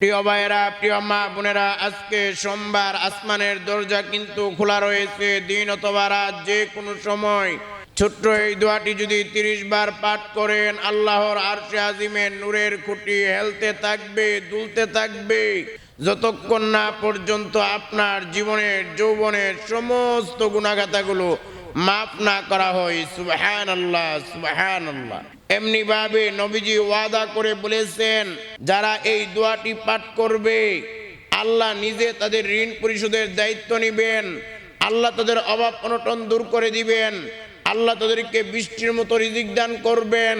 প্রিয় ভাইয়েরা, প্রিয় মা বোনেরা, আজকে সোমবার আসমানের দরজা কিন্তু খোলা রয়েছে। দিন অথবা রাত যে কোনো সময়। ছোট্ট এই দোয়াটি যদি তিরিশ বার পাঠ করেন, আল্লাহর আরশে আজিমের নূরের খুঁটি হেলতে থাকবে, দুলতে থাকবে। যতক্ষণ না পর্যন্ত আপনার জীবনের, যৌবনের সমস্ত গুণাগাতাগুলো মাফ না করা হয় সুবহান আল্লাহ সুবহান আল্লাহ এমনি ভাবে নবীজি ওয়াদা করে বলেছেন, যারা এই দোয়াটি পাঠ করবে, আল্লাহ নিজে তাদের ঋণ পরিশোধের দায়িত্ব নেবেন, আল্লাহ তাদের অভাব অনটন দূর করে দিবেন, আল্লাহ তাদেরকে বৃষ্টির মতো রিজিক দান করবেন,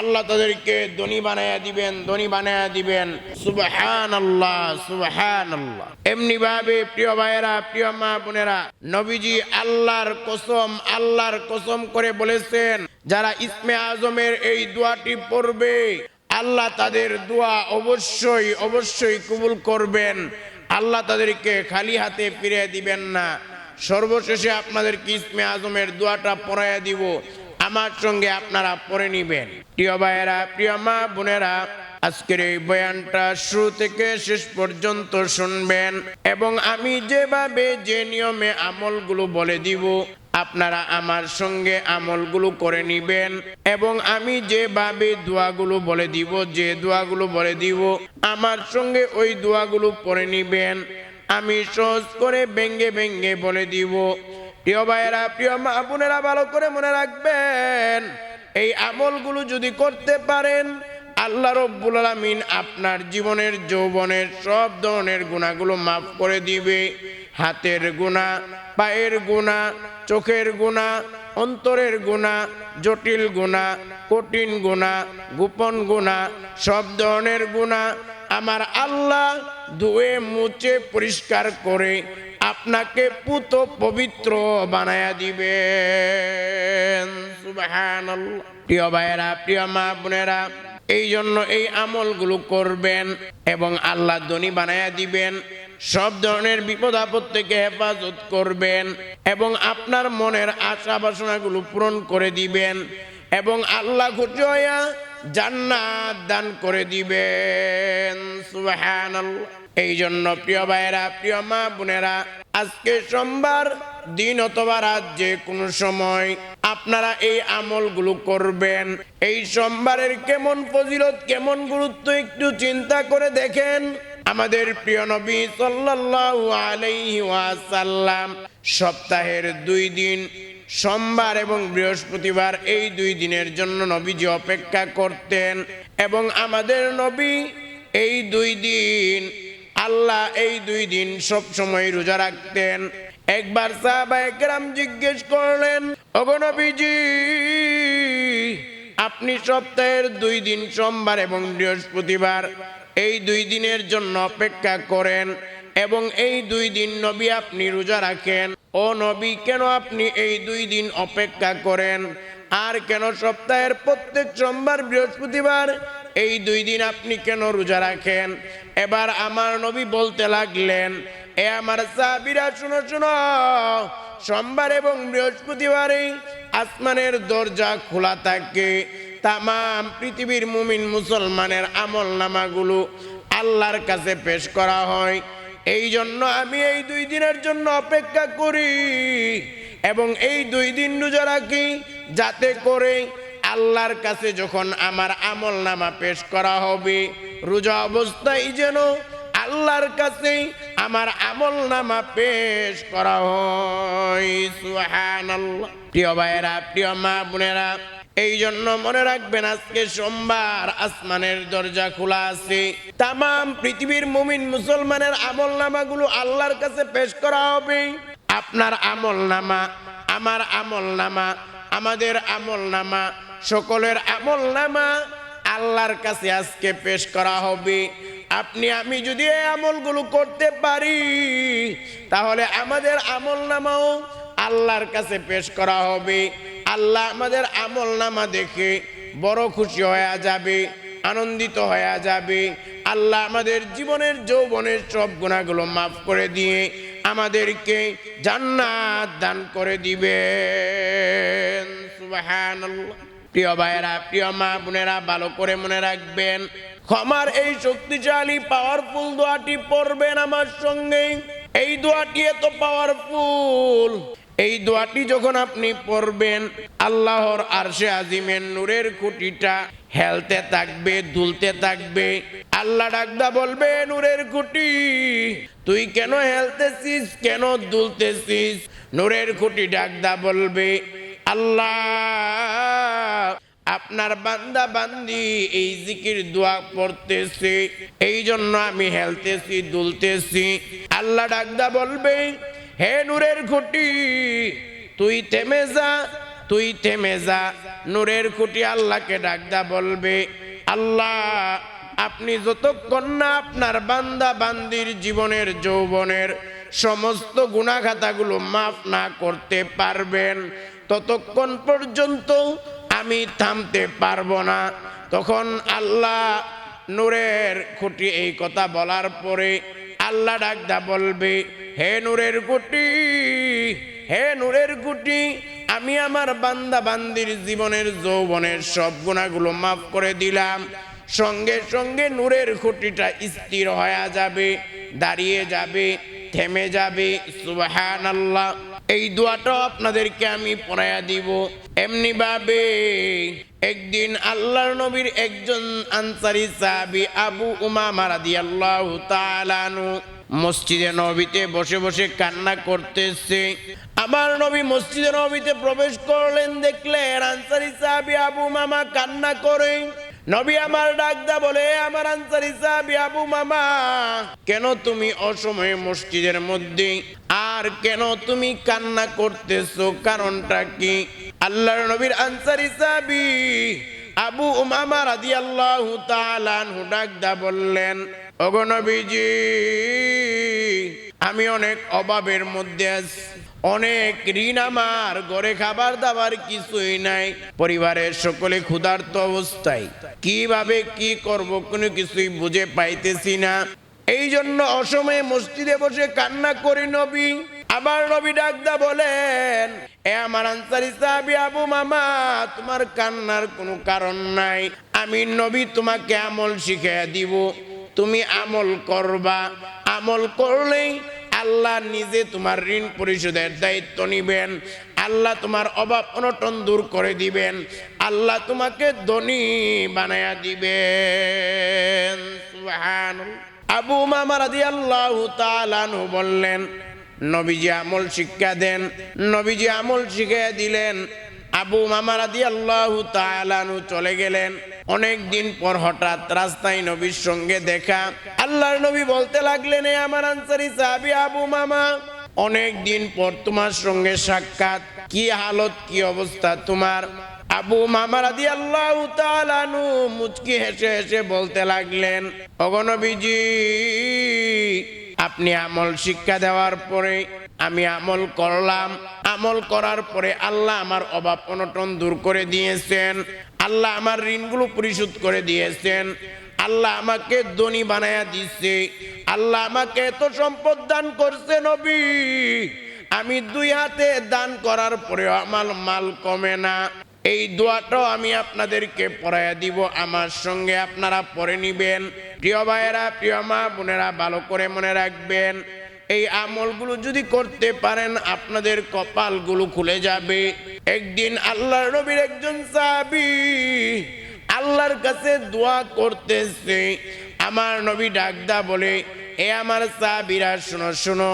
আল্লাহ তাদেরকে ধনী বানায়া দিবেন, ধনী বানায়া দিবেন। সুবহান আল্লাহ সুবহান আল্লাহ এমনি ভাবে প্রিয় ভাইয়েরা, প্রিয় মা বোনেরা, নবীজি আল্লাহর কসম আল্লাহর কসম করে বলেছেন যারা ইসমে আজমের এই দোয়াটি পড়বে, আল্লাহ তাদের দোয়া অবশ্যই অবশ্যই কবুল করবেন। আল্লাহ তাদেরকে খালি হাতে ফিরে দিবেন না। সর্বশেষে আপনাদের ইসমে আজমের দোয়াটা পড়াইয়া দিব। আমার সঙ্গে আপনারা পড়ে নিবেন। প্রিয় ভাইয়েরা, প্রিয় মা বোনেরা, আজকের এই বয়ানটা শুরু থেকে শেষ পর্যন্ত শুনবেন এবং আমি যেভাবে যে নিয়মে আমলগুলো বলে দিব আপনারা আমার সঙ্গে আমলগুলো করে নিবেন এবং আমি যেভাবে দোয়াগুলো বলে দিব, যে দোয়াগুলো বলে দিব, আমার সঙ্গে ওই দোয়াগুলো পড়ে নিবেন। আমি সহজ করে ব্যঙ্গে ব্যঙ্গে বলে দিব। প্রিয় ভাইয়েরা, প্রিয় মা বোনেরা, ভালো করে মনে রাখবেন, এই আমলগুলো যদি করতে পারেন, আল্লাহ রব্বুল আলমিন আপনার জীবনের যৌবনের সব ধরনের গুণাগুলো মাফ করে দিবে। হাতের গুণা, পায়ের গুণা, চোখের গুণা, অন্তরের গুণা, জটিল গুণা, কঠিন গুণা, গোপন গুণা, সব ধরনের গুণা আমার আল্লাহ ধুয়ে মুছে পরিষ্কার করে আপনাকে পুত পবিত্র বানায়া সুবহানাল্লাহ। প্রিয় ভাইয়েরা, প্রিয় মা বোনেরা এই জন্য এই আমলগুলো করবেন এবং আল্লাহ ধনী বানায়া দিবেন। সব ধরনের বিপদ আপদ থেকে হেফাজত করবেন এবং আপনার মনের আশা বাসনাগুলো পূরণ করে দিবেন এবং আল্লাহ খুশি হইয়া জান্নাত দান করে দিবেন। এই জন্য প্রিয় ভাইয়েরা, প্রিয় মা বোনেরা, আজকে সোমবার, দিন অথবা রাত যে কোনো সময় আপনারা এই আমলগুলো করবেন। এই সোমবারের কেমন ফজিলত, কেমন গুরুত্ব একটু চিন্তা করে দেখেন। আমাদের প্রিয় নবী সাল্লাল্লাহু আলাইহি ওয়াসাল্লাম সপ্তাহের দুই দিন, সোমবার এবং বৃহস্পতিবার এই দুই দিনের জন্য নবীজি অপেক্ষা করতেন এবং আমাদের নবী এই দুই দিন, আল্লাহ এই দুই দিন সব সময় রোজা রাখতেন। একবার সাহাবা একরাম জিজ্ঞেস করলেন অগনবীজি আপনি সপ্তাহের দুই দিন, সোমবার এবং বৃহস্পতিবার এই দুই দিনের জন্য অপেক্ষা করেন এবং এই দুই দিন নবী আপনি রোজা রাখেন। ও নবী, কেন আপনি এই দুই দিন অপেক্ষা করেন? আর কেন সপ্তাহের প্রত্যেক সোমবার, বৃহস্পতিবার এই দুই দিন আপনি কেন রোজা রাখেন? এবার আমার নবী বলতে লাগলেন, এ আমার সাবিরা শুনো শুনো, সোমবার এবং বৃহস্পতিবারে আসমানের দরজা খোলা থাকে। তামাম পৃথিবীর মুমিন মুসলমানের আমল নামাগুলো আল্লাহর কাছে পেশ করা হয়। এই জন্য আমি এই দুই দিনের জন্য অপেক্ষা করি এবং এই দুই দিন রোজা রাখি যাতে করে আল্লাহর কাছে যখন আমার আমল নামা পেশ করা হবে, রোজা অবস্থায় যেন আল্লাহর কাছে আমার আমল নামা পেশ করা হয়। সুবহানাল্লাহ। প্রিয় ভাইয়েরা, প্রিয় মা বোনেরা এই জন্য মনে রাখবেন আজকে সোমবার আসমানের দরজা খোলা আছে। তাম পৃথিবীর মুমিন মুসলমানের আমল নামাগুলো আল্লাহর কাছে পেশ করা হবে। আপনার আমল নামা আমার আমল নামা আমাদের আমল নামা সকলের আমল নামা আল্লাহর কাছে আজকে পেশ করা হবে। আপনি, আমি যদি এই আমলগুলো করতে পারি, তাহলে আমাদের আমল নামাও আল্লাহর কাছে পেশ করা হবে। আল্লাহ আমাদের আমল নামা দেখে বড় খুশি হয়ে যাবে, আনন্দিত হয়ে যাবে। আল্লাহ আমাদের জীবনের যৌবনের সব গুণাগুলো মাফ করে দিয়ে আমাদেরকে জান্নাত দান করে দিবেন। প্রিয় ভাইয়েরা, প্রিয় মা বোনেরা, ভালো করে মনে রাখবেন, ক্ষমার এই শক্তিশালী পাওয়ারফুল দোয়াটি পড়বেন আমার সঙ্গে। এই দোয়াটি এত পাওয়ারফুল এই দোয়াটি যখন আপনি পড়বেন, আল্লাহর আরশে আজিমের নূরের খুঁটিটা হেলতে থাকবে, দুলতে থাকবে। আল্লাহ ডাকদা বলবে, নূরের খুঁটি, তুই কেন হেলতেছিস, কেন দুলতেছিস? নূরের খুঁটি ডাকদা বলবে, আল্লাহ, আপনার বান্দা বান্দি এই জিকির দোয়া পড়তেছে এই জন্য আমি হেলতেছি, দুলতেছি। আল্লাহ ডাকদা বলবে হে নূরের খুঁটি, তুই থেমে যা, তুই থেমে যা। নূরের খুঁটি আল্লাহকে ডাকদা বলবে, আল্লাহ, আপনি যতক্ষণ না আপনার বান্দা বান্দির জীবনের, যৌবনের সমস্ত গুণাখাতাগুলো মাফ না করতে পারবেন, ততক্ষণ পর্যন্ত আমি থামতে পারব না। তখন আল্লাহ নূরের খুঁটি এই কথা বলার পরে আল্লাহ ডাকদা বলবে, হে নূরের খুঁটি হে নূরের খুঁটি আমি আমার বান্দা বান্দির জীবনের যৌবনের সব গুণাগুলো মাফ করে দিলাম। সঙ্গে সঙ্গে নূরের খুঁটিটা স্থির হয়ে যাবে, দাঁড়িয়ে যাবে, থেমে যাবে। সুবাহান আল্লাহ এই দোয়াটাও আপনাদেরকে আমি পড়াইয়া দিব। এমনি ভাবে একদিন আল্লাহর নবীর একজন আনসারি সাহাবি আবু উমামা রাদিয়াল্লাহু তাআলা আনহু মসজিদে নবীতে বসে বসে কান্না করতেছে। আমার নবী মসজিদে নবীতে প্রবেশ করলেন, দেখলেন আনসারি সাহাবি আবু মামা কান্না করে। নবী আমার ডাকদা বলে, আমার আনসারি সাহাবী আবু মামা, কেন তুমি অসময়ে মসজিদের মধ্যে? আর কেন তুমি কান্না করতেছো? কারণটা কি? আল্লাহর নবীর আনসারি সাহাবী আবু উমামা রাদিয়াল্লাহু তাআলা ডাকদা বললেন, ওগো নবীজি, আমি অনেক অভাবের মধ্যে আছি। অনেক ঋণ আমার, ঘরে খাবার দাবার কিছুই নাই, পরিবারের সকলে ক্ষুধার্ত অবস্থায়। কীভাবে কি করব কোনো কিছুই বুঝে পাইতেছি না। এই জন্য অসময়ে মসজিদে বসে কান্না করি নবী। আবার নবী ডাকদা বলেন, এ আমার আনসারি সাহাবী আবু মামা, তোমার কান্নার কোনো কারণ নাই। আমি নবী তোমাকে আমল শিখিয়ে দিব। তুমি আমল করবা। আমল করলেই আল্লাহ নিজে তোমার ঋণ পরিশোধের দায়িত্ব নিবেন। আল্লাহ তোমার অভাব অনটন দূর করে দিবেন। আল্লাহ তোমাকে ধনী বানায়া দিবেন। আবু মামা রাদিয়াল্লাহু তাআলা আনহু বললেন, নবীজি আমল শিক্ষা দেন, নবীজি আমল শিখিয়ে দিলেন। আবু মামা রাদিয়াল্লাহু তাআলা আনহু চলে গেলেন। অনেক দিন পর হঠাৎ রাস্তায় নবীর সঙ্গে দেখা। আল্লাহর নবী বলতে লাগলেন আমার আনসারি সাহাবী আবু মামা অনেক দিন পর তোমার সঙ্গে সাক্ষাৎ। কি হালত, কি অবস্থা তোমার? আবু মামা রাদি আল্লাহ তালানু মুচকি হেসে হেসে বলতে লাগলেন অগনবীজি আপনি আমল শিক্ষা দেওয়ার পরে আমি আমল করলাম। আমল করার পরে আল্লাহ আমার অভাব অনটন দূর করে দিয়েছেন। আল্লাহ আমার ঋণগুলো পরিশোধ করে দিয়েছেন। আল্লাহ আমাকে ধনী বানায়া দিচ্ছে। আল্লাহ আমাকে এত সম্পদ দান করছে নবী। আমি দুই হাতে দান করার পরেও আমার মাল কমে না। এই দোয়াটাও আমি আপনাদেরকে পড়াইয়া দিব। আমার সঙ্গে আপনারা পড়ে নিবেন। প্রিয় ভাইয়েরা, প্রিয় মা বোনেরা, ভালো করে মনে রাখবেন, এই আমলগুলো যদি করতে পারেন, আপনাদের কপালগুলো খুলে যাবে। একদিন আল্লাহর নবীর একজন সাহাবী আল্লাহর কাছে দোয়া করতেছে। আমার নবী ডাকদা বলে, এ আমার সাহাবীরা, শোনো শোনো,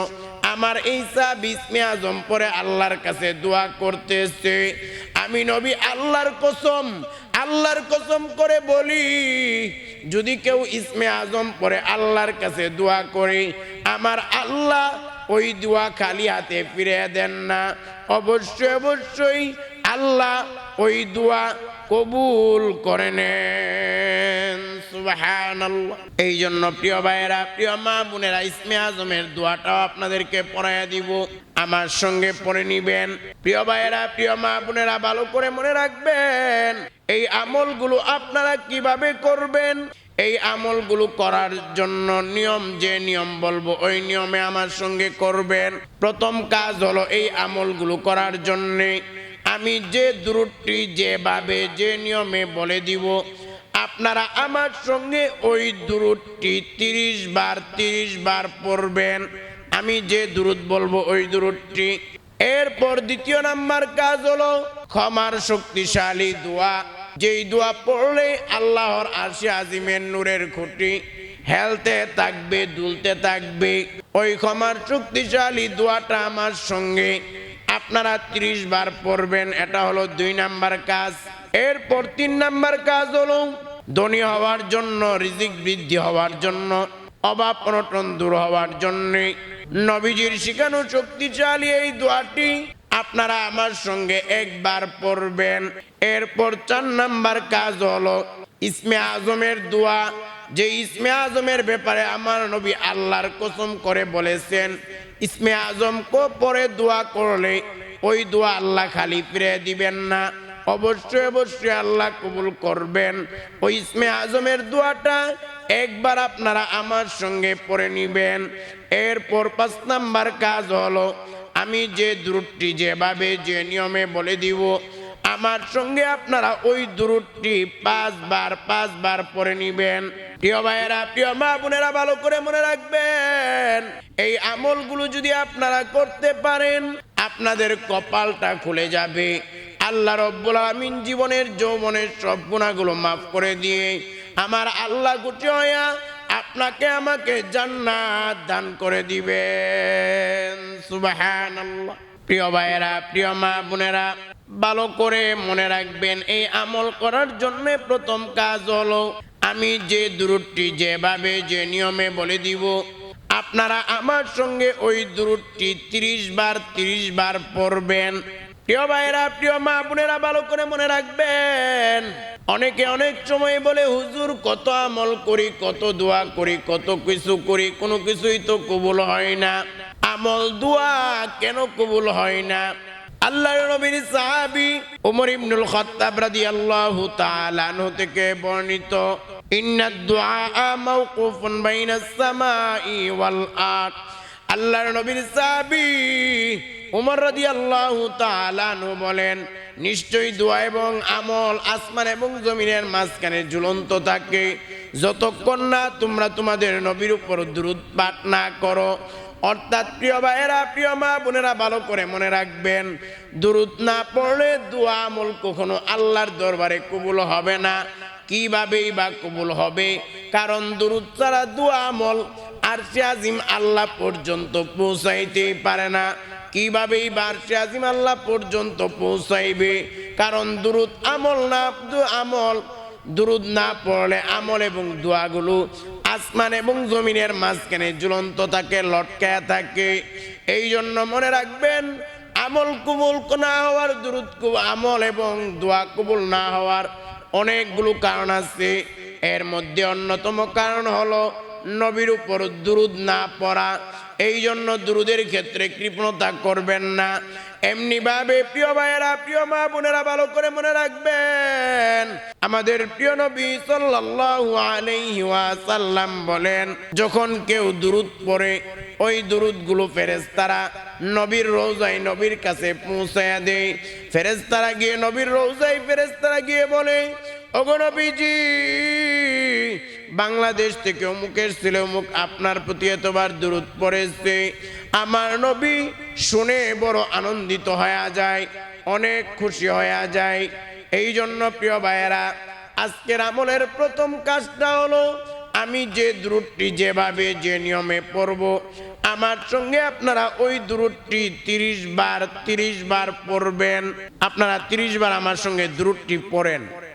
আমার এই সাহাবী ইসমে আজম পরে আল্লাহর কাছে দোয়া করতেছে। আমি নবী আল্লাহর কসম আল্লাহর কসম করে বলি, যদি কেউ ইসমে আজম পরে আল্লাহর কাছে দোয়া করে, আমার আল্লাহ ওই দোয়া খালি হাতে ফিরে দেন না। অবশ্যই অবশ্যই আল্লাহ ওই দোয়া কবুল করে নেন। এই জন্য প্রিয় ভাইয়েরা, প্রিয় মা বোনেরা, ইসমে আজমের দোয়াটাও আপনাদেরকে পড়াইয়া দিব। আমার সঙ্গে পড়ে নিবেন। প্রিয় ভাইয়েরা, প্রিয় মা বোনেরা, ভালো করে মনে রাখবেন, এই আমলগুলো আপনারা কীভাবে করবেন? এই আমলগুলো করার জন্য নিয়ম, যে নিয়ম বলব, ওই নিয়মে আমার সঙ্গে করবেন। প্রথম কাজ হলো এই আমলগুলো করার জন্যে আমি যে দূরটি যেভাবে, যে নিয়মে বলে দিব, আপনারা আমার সঙ্গে ওই দুরুদটি তিরিশ বার তিরিশ বার পড়বেন। আমি যে দুরুদ বলব ওই দুরুদটি এরপর দ্বিতীয় নাম্বার কাজ হলো ক্ষমার শক্তিশালী দোয়া। যেই দোয়া পড়লে আল্লাহর আরশে আজিমের নূরের খুঁটি, হেলতে থাকবে, দুলতে থাকবে। ওই ক্ষমার শক্তিশালী দোয়াটা আমার সঙ্গে। আপনারা ত্রিশ বার পড়বেন, এটা হলো দুই নাম্বার কাজ। এরপর তিন নাম্বার কাজ হলো, ধনী হওয়ার জন্য, রিজিক বৃদ্ধি হওয়ার জন্য, অভাব অনটন দূর হওয়ার জন্য। নবীজির শিখানো শক্তিশালী এই দোয়াটি আপনারা আমার সঙ্গে একবার পড়বেন। এরপর চার নাম্বার কাজ হলো ইসমে আজমের দোয়া। যে ইসমে আজমের ব্যাপারে আমার নবী আল্লাহর কসম করে বলেছেন, ইসমে আজম কো পরে দোয়া করলে ওই দোয়া আল্লাহ খালি ফিরে দিবেন না। অবশ্যই অবশ্যই আল্লাহ কবুল করবেন। ওই ইসমে আজমের দোয়াটা একবার আপনারা আমার সঙ্গে পড়ে নিবেন। এরপর পাঁচ নাম্বার কাজ হলো আমি যে দ্রুটটি যেভাবে, যে নিয়মে বলে দিব, আমার সঙ্গে আপনারা ওই দূরটি পাঁচবার পাঁচবার পরে নিবেন। প্রিয় ভাইয়েরা, প্রিয় মা বোনেরা, ভালো করে মনে রাখবেন, এই আমলগুলো যদি আপনারা করতে পারেন, আপনাদের কপালটা খুলে যাবে। আল্লাহ রব্বুল আমিন জীবনের যৌবনের সব গুণাগুলো মাফ করে দিয়ে, আমার আল্লাহ গুটি হইয়া আপনাকে আমাকে জান্নাত দান করে দিবেন। সুবহানাল্লাহ। প্রিয় ভাইয়েরা, প্রিয় মা বোনেরা, ভালো করে মনে রাখবেন, এই আমল করার জন্য প্রথম কাজ হলো, আমি যে দূরটি যেভাবে, যে নিয়মে বলে দিব, আপনারা আমার সঙ্গে ওই দূরটি তিরিশ বার তিরিশ বার পড়বেন। প্রিয় ভাইরা প্রিয় মা বোনেরা, ভালো করে মনে রাখবেন, অনেকে অনেক সময় বলে, হুজুর, কত আমল করি, কত দোয়া করি, কত কিছু করি, কোনো কিছুই তো কবুল হয় না। আমল, দোয়া কেন কবুল হয় না? আল্লাহর নবীর সাহাবী ওমর ইবনুল খাত্তাব রাদিয়াল্লাহু তাআলা আনহু থেকে বর্ণিত ইন্নাদ দুআ মাওকুফুন বাইনাস সামাই ওয়াল আরদ আল্লাহর নবীর সাহাবী উমর রাদিয়াল্লাহু তাআলা আনহু বলেন, নিশ্চয়ই দোয়া এবং আমল আসমান এবং জমিনের মাঝখানে ঝুলন্ত থাকে। যতক্ষণ না তোমরা তোমাদের নবীর উপর দ্রুত পাঠ না করো, অর্থাৎ প্রিয় ভাইয়েরা, প্রিয় মা বোনেরা, ভালো করে মনে রাখবেন, দুরুদ না পড়লে দোয়া আমল কখনো আল্লাহর দরবারে কবুল হবে না। কিভাবেই বা কবুল হবে? কারণ দুরুদ ছাড়া দোয়া আমল আর আজিম আল্লাহ পর্যন্ত পৌঁছাইতেই পারে না। কিভাবেই বার্ষে আজিম আল্লাহ পর্যন্ত পৌঁছাইবে? কারণ দুরুদ আমল না আমল। দুরুদ না পড়লে আমল এবং দোয়াগুলো আসমান এবং জমিনের মাঝখানে ঝুলন্ত থাকে, লটকায়া থাকে। এই জন্য মনে রাখবেন, আমল কবুল না হওয়ার, দুরুদ আমল এবং দোয়া কবুল না হওয়ার অনেকগুলো কারণ আছে। এর মধ্যে অন্যতম কারণ হলো নবীর উপর দুরুদ না পড়া এই জন্য দুরুদের ক্ষেত্রে কৃপণতা করবেন না। এমনি ভাবে প্রিয় ভাইয়েরা, প্রিয় মা বোনেরা, ভালো করে মনে রাখবেন, আমাদের প্রিয় নবী সাল্লাল্লাহু আলাইহি ওয়াসাল্লাম বলেন, যখন কেউ দুরুদ পড়ে, ওই দুরুদগুলো ফেরেশতারা নবীর রোজায় নবীর কাছে পৌঁছায়া দেয়। ফেরেশতারা গিয়ে নবীর রোজায় ফেরেশতারা গিয়ে বলে ওগো নবীজি বাংলাদেশ থেকে অমুকের ছেলে অমুক আপনার প্রতি এতবার দূরত পড়েছে। আমার নবী শুনে বড় আনন্দিত হয়ে যায়, অনেক খুশি হয়ে যায়। এই জন্য প্রিয় ভাইয়েরা, আজকের আমলের প্রথম কাজটা হলো, আমি যে দূরটি যেভাবে, যে নিয়মে পড়ব, আমার সঙ্গে আপনারা ওই দূরটি তিরিশ বার তিরিশ বার পড়বেন। আপনারা তিরিশ বার আমার সঙ্গে দূরটি পড়েন।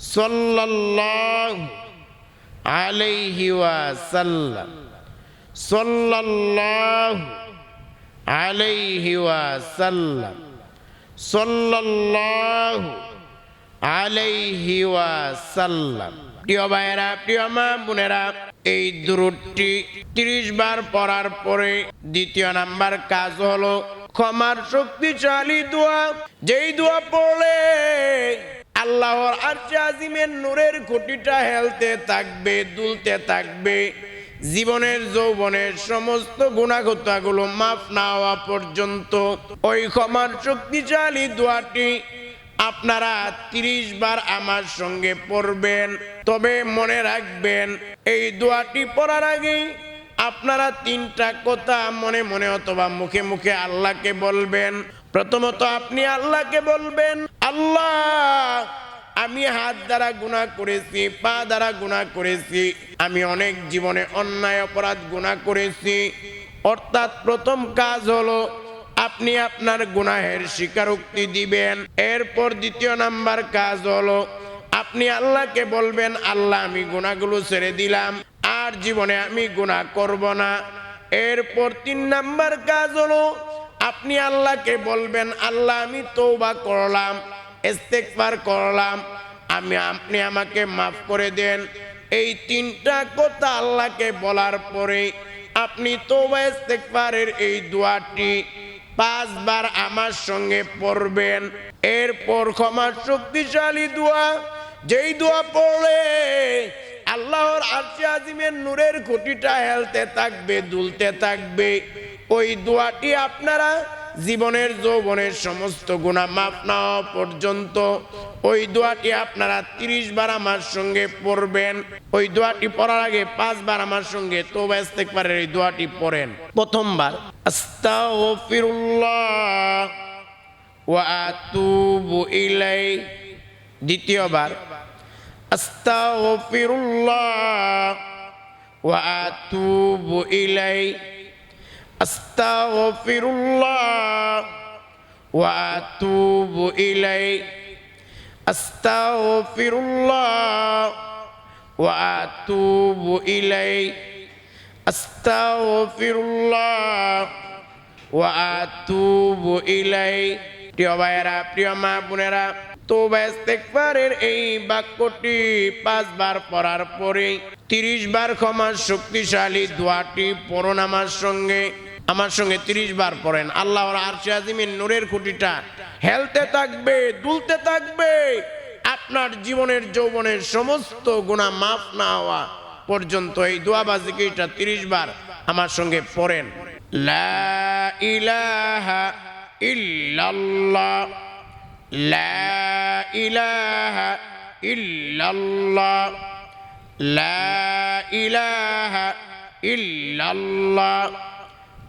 সাল্লাল্লাহু আলাইহি ওয়াসাল্লাম। সাল্লাল্লাহু আলাইহি ওয়াসাল্লাম। সাল্লাল্লাহু আলাইহি ওয়াসাল্লাম। প্রিয় ভাইয়েরা, প্রিয় মা বোনেরা, এই দূরটি তিরিশ বার পড়ার পরে দ্বিতীয় নাম্বার কাজ হলো, ক্ষমার শক্তিশালী দোয়া। যেই দোয়া পড়লে আল্লাহর আরশে আজিমের নূরের খুঁটিটা হেলতে থাকবে, দুলতে থাকবে। জীবনের, যৌবনের সমস্ত গুণাগতাগুলো মাফ না হওয়া পর্যন্ত ওই ক্ষমার শক্তিশালী দোয়াটি আপনারা তিরিশ বার আমার সঙ্গে পড়বেন, তবে মনে রাখবেন, এই দোয়াটি পড়ার আগেই আপনারা তিনটা কথা মনে মনে অথবা মুখে মুখে আল্লাহকে বলবেন। প্রথমত আপনি আল্লাহকে বলবেন, আল্লাহ, আমি হাত দ্বারা গুণা করেছি, পা দ্বারা গুণা করেছি, আমি অনেক জীবনে অন্যায় অপরাধ গুণা করেছি। অর্থাৎ প্রথম কাজ হলো, আপনি আপনার গুনাহের স্বীকারোক্তি দিবেন। এরপর দ্বিতীয় নাম্বার কাজ হলো, আপনি আল্লাহকে বলবেন, আল্লাহ, আমি গুণাগুলো ছেড়ে দিলাম, আর জীবনে আমি গুনাহ করব না। এরপর তিন নাম্বার কাজ হলো আপনি আল্লাহকে বলবেন, আল্লাহ, আমি তৌবা করলাম, ইস্তেগফার করলাম, আমি, আপনি আমাকে মাফ করে দেন। এই তিনটা কথা আল্লাহকে বলার পরে আপনি তৌবা ইস্তেগফারের এই দোয়াটি পাঁচবার আমার সঙ্গে পড়বেন। এরপর ক্ষমার শক্তিশালী দোয়া, যেই দোয়া পড়লে আল্লাহর আরশে আজিমের নূরের খুঁটিটা হেলতে থাকবে, দুলতে থাকবে। ওই দোয়াটি আপনারা জীবনের যৌবনের সমস্ত গুণা মাপ না পর্যন্ত। ওই দোয়াটি আপনারা তিরিশ বার আমার সঙ্গে পড়বেন। ওই দোয়াটি পড়ার আগে পাঁচবার আমার সঙ্গে তোবা ইস্তেগফারের এই দোয়াটি পড়েন। প্রথমবার, আস্তাগফিরুল্লাহ ওয়া আতুবু ইলাই দ্বিতীয়বার, আস্তাগফিরুল্লাহ ওয়া আতুবু ইলাই أستغفر الله وأتوب إليه أستغفر الله وأتوب إليه أستغفر الله وأتوب إليه প্রিয় ভাইয়েরা, প্রিয় মা বোনেরা তো ইস্তেকবারের এই বাক্যটি পাঁচবার পড়ার পরে তিরিশ বার ক্ষমার শক্তিশালী দোয়াটি পড়ুন আমার সঙ্গে। আমার সঙ্গে তিরিশ বার পড়েন। আল্লাহর আরশে আজিমের নূরের খুঁটিটা হেলতে থাকবে, দুলতে থাকবে। আপনার জীবনের যৌবনের সমস্ত গুণা মাফ না হওয়া পর্যন্ত এই দোয়াবাজিকে এটা তিরিশ বার আমার সঙ্গে পড়েন। লা ইলাহা ইল্লাল্লাহ। লা ইলাহা লা ইলাহা ইল্লাল্লাহ।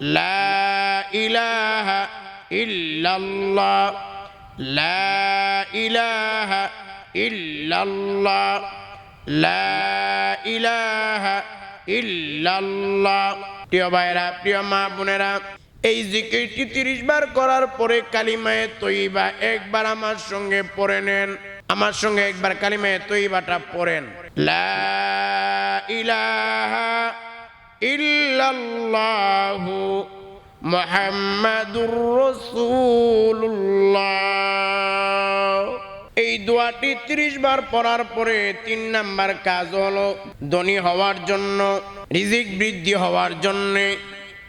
লা ইলাহা ইল্লাল্লাহ। লা ইলাহা ইল্লাল্লাহ। লা ইলাহা ইল্লাল্লাহ। লা ইলাহা ইল্লাল্লাহ প্রিয় ভাইরা প্রিয় মা বোনেরা, এই জিকিরটি তিরিশ বার করার পরে কালিমায়ে তৈবা একবার আমার সঙ্গে পড়ে নেন। আমার সঙ্গে একবার কালিমায়ে তৈবাটা পড়েন। লা ইলাহা ইল্লাল্লাহু মুহাম্মাদুর রাসূলুল্লাহ। এই দোয়াটি ত্রিশ বার পড়ার পরে তিন নাম্বার কাজ হলো ধনী হওয়ার জন্য, রিজিক বৃদ্ধি হওয়ার জন্যে,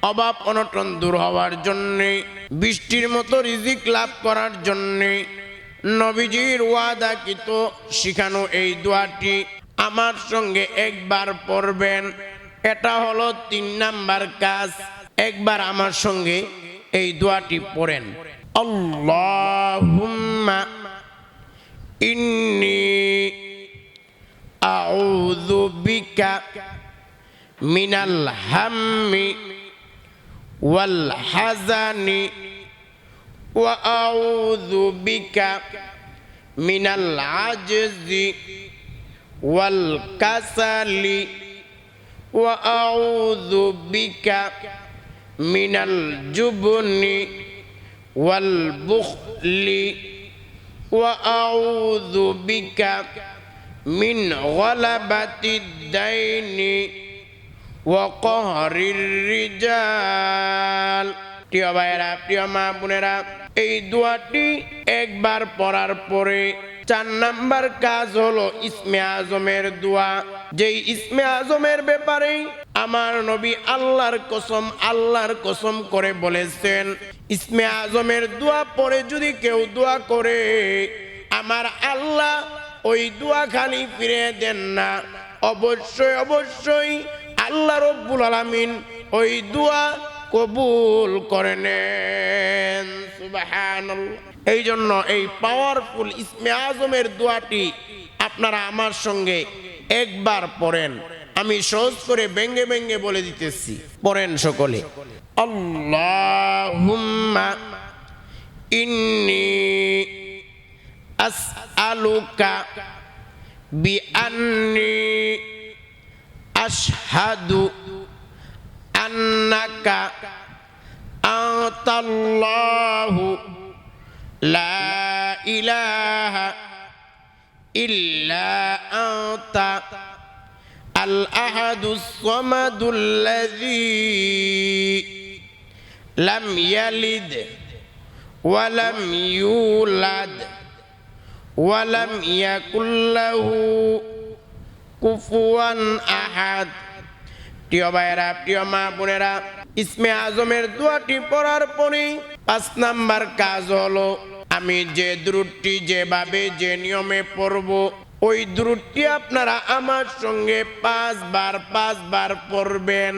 অভাব অনটন দূর হওয়ার জন্যে, বৃষ্টির মতো রিজিক লাভ করার জন্যে। নবীজির ওয়াদাকিত শিখানো এই দোয়াটি আমার সঙ্গে একবার পড়বেন। এটা হলো তিন নাম্বার কাজ। একবার আমার সঙ্গে এই দোয়াটি পড়েন। আল্লাহুম্মা ইন্নি আউযু বিকা মিনাল হাম্মি ওয়াল হাজানি ওয়া আউযু বিকা মিনাল আজজি ওয়াল কাসালি ওয়া আউযু বিকা মিনাল জুবনি ওয়াল বুখলি وأعوذ بك من غلبة الدين وقهر الرجال প্রিয় ভাইয়েরা প্রিয় মা বোনেরা এই দোয়াটি একবার পড়ার পরে চার নাম্বার কাজ হলো ইসমে আজমের দোয়া যেই ইসমে আজমের ব্যাপারে আমার নবী আল্লাহর কসম আল্লাহর কসম করে বলেছেন, ইসমে আজমের দোয়া পরে যদি কেউ দোয়া করে, আমার আল্লাহ ওই দোয়া খালি ফিরে দেন না। অবশ্যই অবশ্যই আল্লাহ রব্বুল আলামিন ওই দোয়া কবুল করে নেন। এই জন্য এই পাওয়ারফুল ইসমে আজমের দোয়াটি আপনারা আমার সঙ্গে একবার পড়েন। আমি সহজ করে ব্যঙ্গে ব্যঙ্গে বলে দিতেছি। পড়েন সকলে। আল্লাহুম্মা ইন্নি আসআলুকা বিআন্নি আশহাদু আন্নাকা আতাল্লাহু লা ইলাহা ইল্লা আতা الأحد الصمد الذي লাম ইয়ালিদ ওয়ালাম ইউলাদ ওয়ালাম ইয়াকুল্লাহু কুফুয়ান আহাদ প্রিয় ভাইয়েরা প্রিয় মা বোনেরা ইসমে আজমের দোয়াটি পড়ার পরেই পাঁচ নাম্বার কাজ হলো আমি যে দ্রুটটি যেভাবে যে নিয়মে পড়ব, ওই দ্রুটটি আপনারা আমার সঙ্গে পাঁচবার পাঁচবার পড়বেন।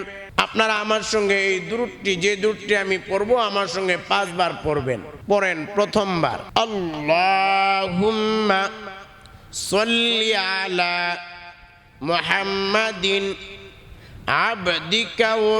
আপনারা আমার সঙ্গে এই দ্রুটটি যে দ্রুটটি আমি পড়ব, আমার সঙ্গে পাঁচবার পড়বেন। পড়েন প্রথমবার। আল্লাহ আবদিকা ওয়া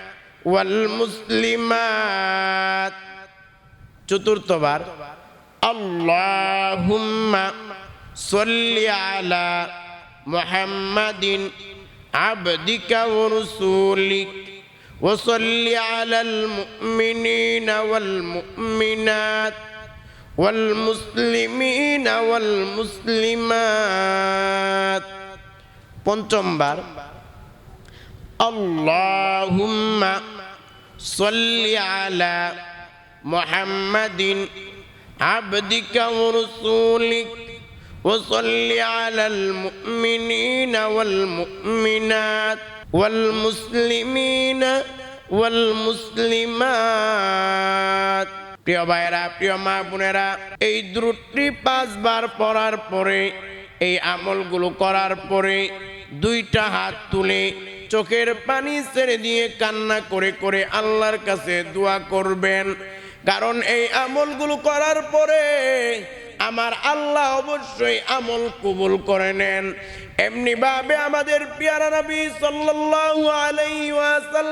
والمسلمات চতুর্থবার اللهم صل على محمد عبدك ورسولك وصل على المؤمنين والمؤمنات والمسلمين والمسلمات পঞ্চমবার اللهم صل على محمد عبدك ورسولك وصل على المؤمنين والمؤمنات والمسلمين والمسلمات প্রিয় ভাইয়েরা প্রিয় মা বোনেরা এই দ্রুটটি পাঁচবার পড়ার পরে এই আমলগুলো করার পরে দুইটা হাত তুলে চোখের পানি ছেড়ে দিয়ে কান্না করে করে আল্লাহর কাছে দোয়া করবেন। কারণ এই আমলগুলো করার পরে আমার আল্লাহ অবশ্যই আমল কবুল করে নেন। এমনিভাবে আমাদের পিয়ারা নবী সাল্লাল্লাহু আলাইহি ওয়াসাল্লাম